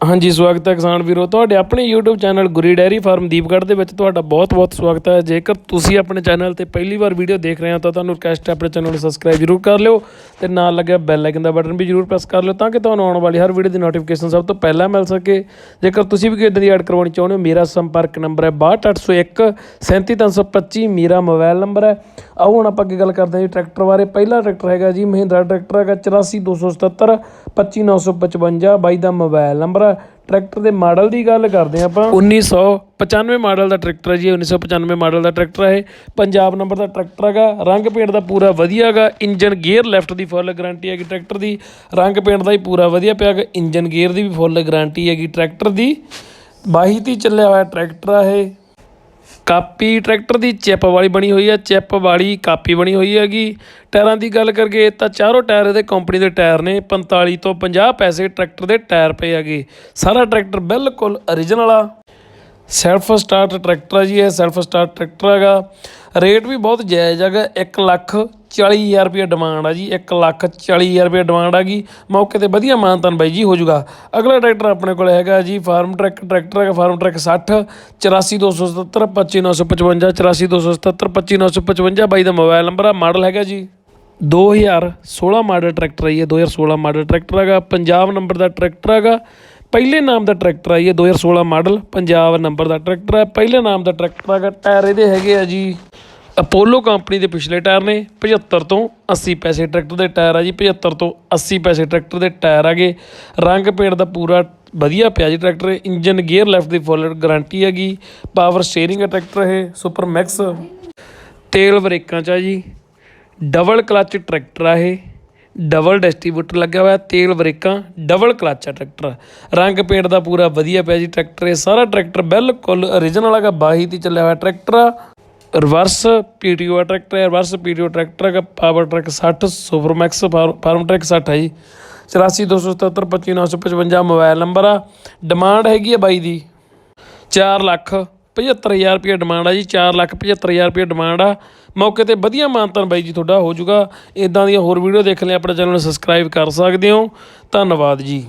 ਹਾਂਜੀ, ਸਵਾਗਤ ਹੈ ਕਿਸਾਨ ਵੀਰੋ। ਤੁਹਾਡੇ ਆਪਣੇ YouTube channel Guri dairy farm Deepgarh ਦੇ ਵਿੱਚ ਤੁਹਾਡਾ ਬਹੁਤ-ਬਹੁਤ ਸਵਾਗਤ ਹੈ। ਜੇਕਰ ਤੁਸੀਂ ਆਪਣੇ ਚੈਨਲ ਤੇ ਪਹਿਲੀ ਵਾਰ ਵੀਡੀਓ ਦੇਖ ਰਹੇ ਹੋ, ਤਾਂ ਤੁਹਾਨੂੰ ਰਿਕਵੈਸਟ ਹੈ ਆਪਣੇ ਚੈਨਲ ਨੂੰ ਸਬਸਕ੍ਰਾਈਬ ਜ਼ਰੂਰ ਕਰ ਲਿਓ ਤੇ ਨਾਲ ਲੱਗਿਆ ਬੈਲ ਆਈਕਨ ਦਾ ਬਟਨ ਵੀ ਜ਼ਰੂਰ ਪ੍ਰੈਸ ਕਰ ਲਿਓ, ਤਾਂ ਕਿ ਤੁਹਾਨੂੰ ਆਉਣ ਵਾਲੀ ਹਰ ਵੀਡੀਓ ਦੀ ਨੋਟੀਫਿਕੇਸ਼ਨ ਸਭ ਤੋਂ ਪਹਿਲਾਂ ਮਿਲ ਸਕੇ। ਜੇਕਰ ਤੁਸੀਂ ਵੀ ਕੋਈ ਇਦਾਂ ਦੀ ਐਡ ਕਰਵਾਉਣੀ ਚਾਹੁੰਦੇ ਹੋ, ਮੇਰਾ ਸੰਪਰਕ ਨੰਬਰ ਹੈ 62801 37325 ਮੇਰਾ ਮੋਬਾਈਲ ਨੰਬਰ ਹੈ। ਆਓ ਹੁਣ ਆਪਾਂ ਅੱਗੇ ਗੱਲ ਕਰਦੇ ਹਾਂ ਜੀ ਟਰੈਕਟਰ ਬਾਰੇ। ਪਹਿਲਾ ਟਰੈਕਟਰ ਹੈਗਾ ਜੀ ਮਹਿੰਦਰਾ ਟਰੈਕਟਰ ਹੈਗਾ 84277 25955 ਬਾਈ ਦਾ ਮੋਬਾਈਲ ਨੰਬਰ ਹੈ ਟਰੈਕਟਰ ਦੇ ਮਾਡਲ ਦੀ ਗੱਲ ਕਰਦੇ ਹਾਂ ਆਪਾਂ। 1995 ਮਾਡਲ ਦਾ ਟਰੈਕਟਰ ਹੈ ਜੀ 1995 ਮਾਡਲ ਦਾ ਟਰੈਕਟਰ ਹੈ ਪੰਜਾਬ ਨੰਬਰ ਦਾ ਟਰੈਕਟਰ ਹੈਗਾ, ਰੰਗ ਪੇਂਟ ਦਾ ਪੂਰਾ ਵਧੀਆ ਹੈਗਾ, ਇੰਜਨ ਗੇਅਰ ਲੈਫਟ ਦੀ ਫੁੱਲ ਗਾਰੰਟੀ ਹੈਗੀ ਟਰੈਕਟਰ ਦੀ। ਰੰਗ ਪੇਂਟ ਦਾ ਹੀ ਪੂਰਾ ਵਧੀਆ ਪਿਆ ਹੈਗਾ, ਇੰਜਨ ਗੇਅਰ ਦੀ ਵੀ ਫੁੱਲ ਗਾਰੰਟੀ ਹੈਗੀ ਟਰੈਕਟਰ ਦੀ। 22 ਤੀ ਚੱਲਿਆ ਹੋਇਆ ਟਰੈਕਟਰ ਆ ਇਹ। ਕਾਪੀ ਟਰੈਕਟਰ ਦੀ ਚਿੱਪ ਵਾਲੀ ਬਣੀ ਹੋਈ ਹੈ, ਚਿੱਪ ਵਾਲੀ ਕਾਪੀ ਬਣੀ ਹੋਈ ਹੈਗੀ। ਟਾਇਰਾਂ ਦੀ ਗੱਲ ਕਰਗੇ ਤਾਂ ਚਾਰੋਂ ਟਾਇਰ ਇਹਦੇ ਕੰਪਨੀ ਦੇ ਟਾਇਰ ਨੇ 45 ਤੋਂ 50 ਪੈਸੇ ਟਰੈਕਟਰ ਦੇ ਟਾਇਰ ਪਏ ਹੈਗੇ। ਸਾਰਾ ਟਰੈਕਟਰ ਬਿਲਕੁਲ origignal ਆ। ਸੈਲਫ ਸਟਾਰਟ ਟਰੈਕਟਰ ਆ ਜੀ, ਇਹ ਸੈਲਫ ਸਟਾਰਟ ਟਰੈਕਟਰ ਹੈਗਾ। ਰੇਟ ਵੀ ਬਹੁਤ ਜਾਇਜ਼ ਹੈਗਾ 1 ਲੱਖ 40000 ਰੁਪਏ ਡਿਮਾਂਡ ਆ ਜੀ 1 ਲੱਖ 40000 ਰੁਪਏ ਡਿਮਾਂਡ ਆ ਗਈ। ਮੌਕੇ ਤੇ ਵਧੀਆ ਮਾਨਤਨ ਬਾਈ ਜੀ ਹੋ ਜਾਊਗਾ। ਅਗਲਾ ਟਰੈਕਟਰ ਆਪਣੇ ਕੋਲ ਹੈਗਾ ਜੀ, ਫਾਰਮ ਟਰੈਕ, ਟਰੈਕਟਰ ਹੈਗਾ ਫਾਰਮ ਟਰੈਕ 60 84277 25955 84277 25955 ਬਾਈ ਦਾ ਮੋਬਾਈਲ ਨੰਬਰ ਆ ਮਾਡਲ ਹੈਗਾ ਜੀ। 2016 ਮਾਡਲ ਟਰੈਕਟਰ ਹੈ ਇਹ 2016 ਮਾਡਲ ਟਰੈਕਟਰ ਹੈਗਾ, ਪੰਜਾਬ ਨੰਬਰ ਦਾ ਟਰੈਕਟਰ ਹੈਗਾ, ਪਹਿਲੇ ਨਾਮ ਦਾ ਟਰੈਕਟਰ ਹੈ ਇਹ 2016 ਮਾਡਲ ਪੰਜਾਬ ਨੰਬਰ ਦਾ ਟਰੈਕਟਰ ਹੈ, ਪਹਿਲੇ ਨਾਮ ਦਾ ਟਰੈਕਟਰ ਹੈਗਾ ਟਾਇਰ ਇਹਦੇ ਹੈਗੇ ਆ ਜੀ। ਅਪੋਲੋ ਕੰਪਨੀ ਦੇ ਪਿਛਲੇ ਟਾਇਰ ਨੇ 75 ਤੋਂ 80 ਪੈਸੇ ਟਰੈਕਟਰ ਦੇ ਟਾਇਰ ਆ ਜੀ 75 ਤੋਂ 80 ਪੈਸੇ ਟਰੈਕਟਰ ਦੇ ਟਾਇਰ ਹੈਗੇ ਰੰਗ ਪੇਂਟ ਦਾ ਪੂਰਾ ਵਧੀਆ ਪਿਆ ਜੀ ਟਰੈਕਟਰ ਇੰਜਨ ਗੇਅਰ ਲੈਫਟ ਦੀ ਫੁੱਲ ਗਾਰੰਟੀ ਹੈਗੀ ਪਾਵਰ ਸਟੀਅਰਿੰਗ ਹੈ ਟਰੈਕਟਰ ਇਹ ਸੁਪਰ ਮੈਕਸ ਤੇਲ ਬ੍ਰੇਕਾਂ ਚ ਆ ਜੀ ਡਬਲ ਕਲੱਚ ਟਰੈਕਟਰ ਆ ਇਹ ਡਬਲ ਡਿਸਟ੍ਰੀਬਿਊਟਰ ਲੱਗਿਆ ਹੋਇਆ, ਤੇਲ ਬ੍ਰੇਕਾਂ ਡਬਲ ਕਲੱਚ ਆ ਟਰੈਕਟਰ ਰੰਗ ਪੇਂਟ ਦਾ ਪੂਰਾ ਵਧੀਆ ਪਿਆ ਜੀ ਟਰੈਕਟਰ ਇਹ ਸਾਰਾ ਟਰੈਕਟਰ ਬਿਲਕੁਲ origignal ਹੈਗਾ 22 ਤੇ ਚੱਲਿਆ ਹੋਇਆ ਟਰੈਕਟਰ ਆ। ਰਿਵਰਸ ਪੀਟੀਓ ਆ ਟਰੈਕਟਰ ਹੈ reverse PTO tractor power track 60 super max farm track 60 ਹੈ ਜੀ। 8427725955 ਮੋਬਾਈਲ ਨੰਬਰ ਆ। ਡਿਮਾਂਡ ਹੈਗੀ ਆ ਬਾਈ ਦੀ। 4 ਲੱਖ 75000 ਰੁਪਏ ਡਿਮਾਂਡ ਆ ਜੀ। 4 ਲੱਖ 75000 ਰੁਪਏ ਡਿਮਾਂਡ ਆ। ਮੌਕੇ ਤੇ ਵਧੀਆ ਮਾਨਤਨ ਬਾਈ ਜੀ ਤੁਹਾਡਾ ਹੋ ਜਾਊਗਾ। ਇਦਾਂ ਦੀਆਂ ਹੋਰ ਵੀਡੀਓ ਦੇਖਣ ਲਈ ਆਪਣੇ ਚੈਨਲ ਨੂੰ ਸਬਸਕ੍ਰਾਈਬ ਕਰ ਸਕਦੇ ਹੋ। ਧੰਨਵਾਦ ਜੀ।